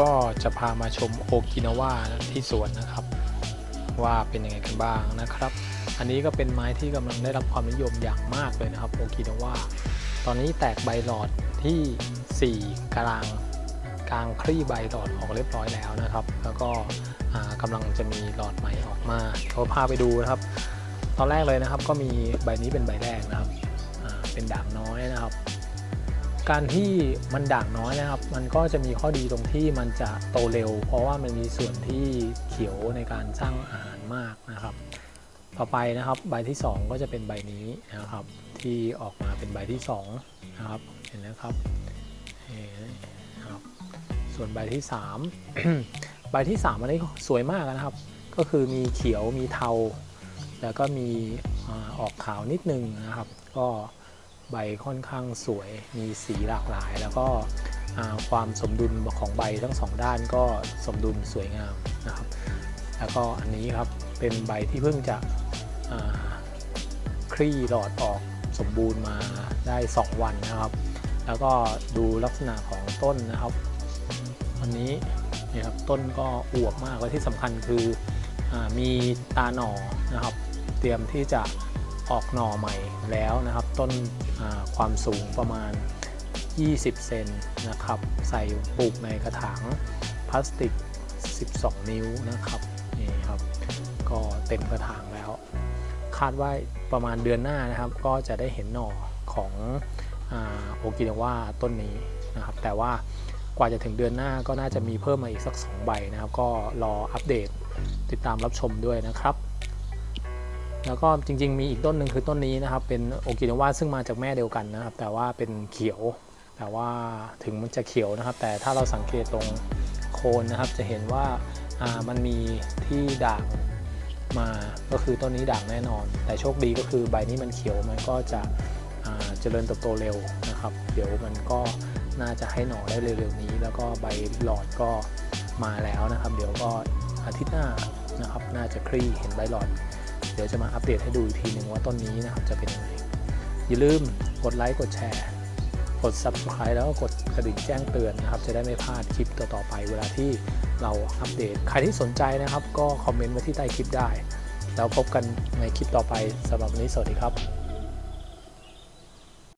ก็จะพามาชมโอกินาวาที่สวนนะครับ ว่าเป็นยังไงกันบ้างนะครับ อันนี้ก็เป็นไม้ที่กำลังได้รับความนิยมอย่างมากเลยนะครับโอกินาวาตอนนี้แตกใบหลอดที่ 4 กลางกลางคลี่ใบหลอดออกเรียบร้อยแล้วนะครับ แล้วก็อ่ากำลังจะมีหลอดใหม่ออกมาเราพาไปดูนะครับ ตอนแรกเลยนะครับก็มีใบนี้เป็นใบแรกนะครับเป็นด่างน้อยนะครับ การที่มันด่างน้อยนะครับ มันก็จะมีข้อดีตรงที่มันจะโตเร็ว เพราะว่ามันมีส่วนที่เขียวในการสร้างอาหารมากนะครับ ต่อไปนะครับใบที่ 2 ก็จะเป็นใบนี้นะครับ ที่ออกมาเป็นใบที่2นะครับเห็นนะครับเห็นนะครับส่วนใบที่ 3 ใบที่ 3 อันนี้สวยมากนะครับ ก็คือมีเขียวมีเทา แล้วก็มีอออกขาวนิดนึงนะครับ ก็ ใบค่อนข้างสวย มีสีหลากหลาย แล้วก็ความสมดุลของใบทั้งสองด้านก็สมดุลสวยงามนะครับ แล้วก็อันนี้ครับเป็นใบที่เพิ่งจะคลี่หลอดออกสมบูรณ์มาได้ 2 วันนะครับ แล้วก็ดูลักษณะของต้นนะครับอันนี้นี่ครับต้นก็อวบมากและที่สำคัญคืออมีตาหน่อนะครับ เตรียมที่จะ ออกหน่อใหม่แล้วนะครับ ต้นความสูงประมาณ 20 เซนนะครับ ใส่ปลูกในกระถางพลาสติก 12 นิ้วนะครับนี่ครับ ก็เต็มกระถางแล้ว คาดว่าประมาณเดือนหน้านะครับ ก็จะได้เห็นหน่อของโอกินาวาต้นนี้นะครับ แต่ว่ากว่าจะถึงเดือนหน้าก็น่าจะมีเพิ่มมาอีกสัก 2 ใบนะครับ ก็รออัปเดตติดตามรับชมด้วยนะครับ แล้วก็จริง ๆ มีอีกต้นหนึ่งคือต้นนี้นะครับ เป็นโอกินาวาซึ่งมาจากแม่เดียวกันนะครับ แต่ว่าเป็นเขียว แต่ว่าถึงมันจะเขียวนะครับ แต่ถ้าเราสังเกตตรงโคนนะครับ จะเห็นว่าามันมีที่ด่างมาก็คือต้นนี้ด่างแน่นอน แต่โชคดีก็คือใบนี้มันเขียวมันก็จะเจริญเติบโตเร็วนะครับ เดี๋ยวมันก็น่าจะให้หน่อได้เร็วๆนี้ แล้วก็ใบหลอดก็มาแล้วนะครับ เดี๋ยวก็อาทิตย์หน้านะครับ น่าจะคลี่เห็นใบหลอด เดี๋ยวจะมาอัปเดตให้ดูอีกทีหนึ่งว่าต้นนี้นะครับจะเป็นยังไงอย่าลืมกดไลค์กดแชร์ กด subscribe แล้วก็กดกระดิ่งแจ้งเตือนนะครับ จะได้ไม่พลาดคลิปต่อๆไป เวลาที่เราอัปเดต ใครที่สนใจนะครับ ก็คอมเมนต์ไว้ที่ใต้คลิปได้ แล้วพบกันในคลิปต่อไปสำหรับวันนี้สวัสดีครับ